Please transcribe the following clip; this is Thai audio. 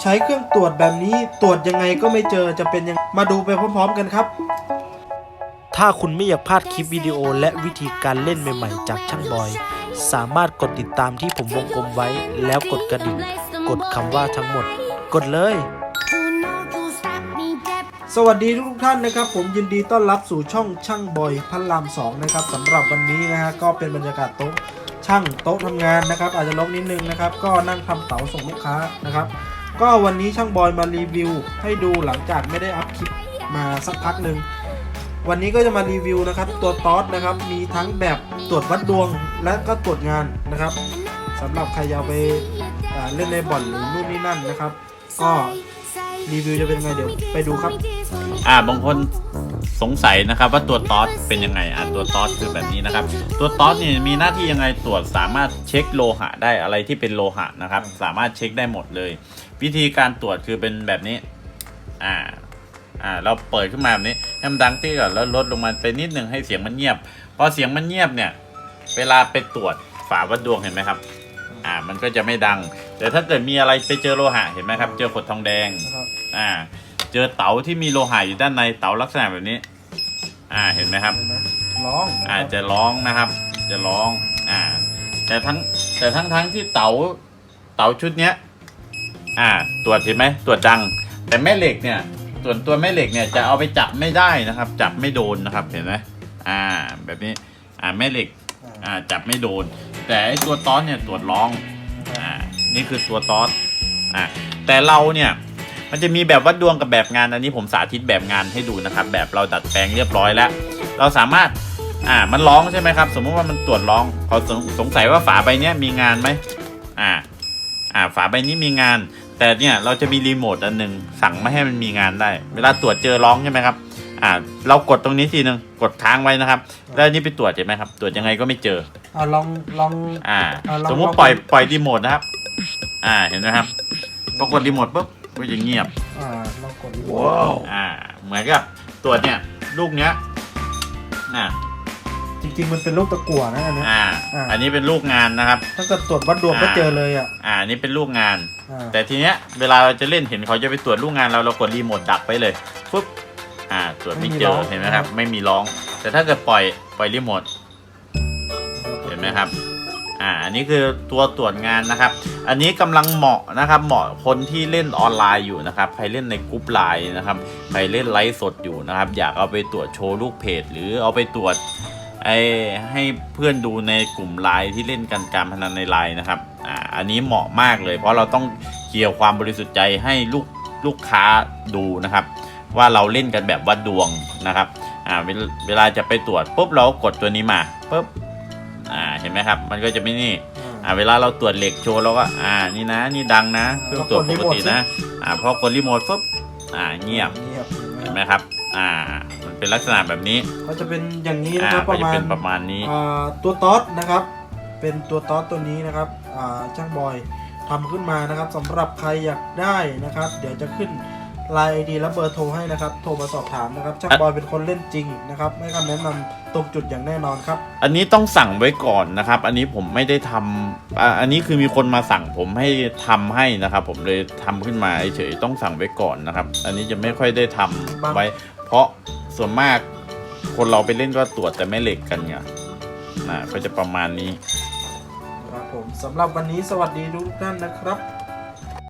ใช้เครื่องตรวจแบบนี้ตรวจยังไงก็ไม่เจอจะเป็นยังมาดูไปพร้อมๆกันครับ ถ้าคุณไม่อยากพลาดคลิปวิดีโอและวิธีการเล่นใหม่ๆ จากช่างบอย สามารถกดติดตามที่ผมวงกลมไว้ แล้วกดกระดิ่งกดคำว่าทั้งหมด กดเลย สวัสดีทุกท่านนะครับ ผมยินดีต้อนรับสู่ช่องช่างบอยพันลามสองนะครับสำหรับวันนี้นะฮะก็เป็นบรรยากาศโต๊ะช่างโต๊ะทำงานนะครับ อาจจะลกนิดนึงนะครับ ก็นั่งทำเต๋าส่งลูกค้านะครับ ก็วันนี้ช่างบอยมารีวิวให้ดูหลังจากไม่ได้อัพคลิปมาสักพักหนึ่งวันนี้ก็จะมารีวิวนะครับ ตัวตอสนะครับ มีทั้งแบบตรวจวัดดวงและก็ตรวจงานนะครับสำหรับใครอยากไปเล่นในบ่อนหรือนู่นนี่นั่นนะครับ ก็รีวิวจะเป็นไงเดี๋ยวไปดูครับ อ่าบางคน สงสัยนะครับว่าตัวต๊อดเป็นยังไงอ่าตัวต๊อดคือแบบนี้นะครับ ตัวต๊อดนี่มีหน้าที่ยังไงตรวจสามารถเช็คโลหะได้อะไรที่เป็นโลหะนะครับ สามารถเช็คได้หมดเลย วิธีการตรวจคือเป็นแบบนี้อ่าอ่าเราเปิดขึ้นมาแบบนี้ให้มันดังตี้ก่อนแล้วลดลงมาไปนิดหนึ่งให้เสียงมันเงียบพอเสียงมันเงียบเนี่ย เวลาไปตรวจฝาวัดดวงเห็นไหมครับ อ่า มันก็จะไม่ดัง แต่ถ้าเกิดมีอะไรไปเจอโลหะเห็นไหมครับ เจอขดทองแดงนะครับอ่า เจอเต๋าที่มีโลหะอยู่ด้านในเต๋าลักษณะแบบนี้ อ่าเห็นไหมครับเห็นไหมร้องอ่าจะร้องนะครับ จะร้องอ่า แต่ทั้งแต่ทั้งทั้งที่เต๋าเต๋าชุดเนี้ย อ่า ตรวจเห็นไหมตรวจดัง แต่แม่เหล็กเนี่ย ส่วนตัวแม่เหล็กเนี่ยจะเอาไปจับไม่ได้นะครับ จับไม่โดนนะครับ เห็นไหมอ่า แบบนี้ อ่าแม่เหล็ก อ่าจับไม่โดน แต่ไอตัวต้อนเนี่ยตรวจร้อง อ่า นี่คือตัวตอสอ่าแต่เราเนี่ย มันจะมีแบบวัดดวงกับแบบงานอันนี้ผมสาธิตแบบงานให้ดูนะครับ แบบเราดัดแปลงเรียบร้อยแล้ว เราสามารถอ่ามันร้องใช่ไหมครับ สมมุติว่ามันตรวจร้องเขาสงสงสัยว่าฝาใบเนี้ยมีงานไหมอ่าอ่าฝาใบนี้มีงาน แต่เนี่ยเราจะมีรีโมทอันหนึ่งสั่งไม่ให้มันมีงานได้ เวลาตรวจเจอร้องใช่ไหมครับอ่าเรากดตรงนี้ทีหนึ่งกดค้างไว้นะครับ แล้วอันนี้ไปตรวจใช่ไหมครับ ตรวจยังไงก็ไม่เจออ่าลองลองอ่าอ่าลองสมมติลองปล่อยปล่อยรีโมทนะครับ อ่าเห็นไหมครับพอกดรีโมทปุ๊บ ก็จะเงียบ อ่าลองกดดูอ่า เหมือนกับตรวจเนี่ย ลูกเนี้ยอ่าจริงๆมันเป็นลูกตะกั่วนะอันเนี้ย อ่า อ่า อันนี้เป็นลูกงานนะครับ ถ้าเกิดตรวจวัดดวงก็อ่าเจอเลยอะอ่าอันนี้เป็นลูกงาน อ่าแต่ทีเนี้ยเวลาเราจะเล่นเห็นเขาจะไปตรวจลูกงานเราเรากดรีโมทดักไปเลยปุ๊บอ่าตรวจไม่เจอเห็นไหมครับ ไม่มีร้อง แต่ถ้าเกิดปล่อยปล่อยรีโมทเห็นไหมครับ อ่าอันนี้คือตัวตรวจงานนะครับ อันนี้กำลังเหมาะนะครับ เหมาะคนที่เล่นออนไลน์อยู่นะครับ ใครเล่นในกรุ๊ปไลน์นะครับ ใครเล่นไลฟ์สดอยู่นะครับ อยากเอาไปตรวจโชว์ลูกเพจ หรือเอาไปตรวจไอให้เพื่อนดูในกลุ่มไลน์ที่เล่นกันการพนันในไลน์นะครับ อ่า อันนี้เหมาะมากเลย เพราะเราต้องเคลียร์ความบริสุทธิ์ใจให้ลูกลูกค้าดูนะครับ ว่าเราเล่นกันแบบวัดดวงนะครับ อ่า เวลาจะไปตรวจปุ๊บเรากดตัวนี้มาปุ๊บ อ่าเห็นไหมครับ มันก็จะไม่นี่ อ่าเวลาเราตรวจเหล็กโชว์เราก็อ่านี่นะ นี่ดังนะเครื่องตรวจปกตินะอ่าพอกดรีโมทปุ๊บอ่าเงียบเงียบเห็นไหมครับอ่ามันเป็นลักษณะแบบนี้ก็จะเป็นอย่างนี้อ่านะครับปก็ระจะมาณเป็นประมาณนี้อ่าตัวต๊อดนะครับ เป็นตัวต๊อดตัวนี้นะครับอ่าช่างบอยทำขึ้นมานะครับสำหรับใครอยากได้นะครับ เดี๋ยวจะขึ้น ไลน์ไอดีและเบอร์โทรให้นะครับ โทรมาสอบถามนะครับช่างบอยเป็นคนเล่นจริงนะครับให้คำแนะนำตรงจุดอย่างแน่นอนครับ อันนี้ต้องสั่งไว้ก่อนนะครับ อันนี้ผมไม่ได้ทำอ่าอันนี้คือมีคนมาสั่งผมให้ทำให้นะครับ ผมเลยทำขึ้นมาเฉยๆต้องสั่งไว้ก่อนนะครับ อันนี้จะไม่ค่อยได้ทำไว้ เพราะส่วนมากคนเราไปเล่นก็ตรวจแต่ไม่เหล็กกันไงนะก็จะประมาณนี้ ครับผมสำหรับวันนี้สวัสดีทุกท่านนะครับ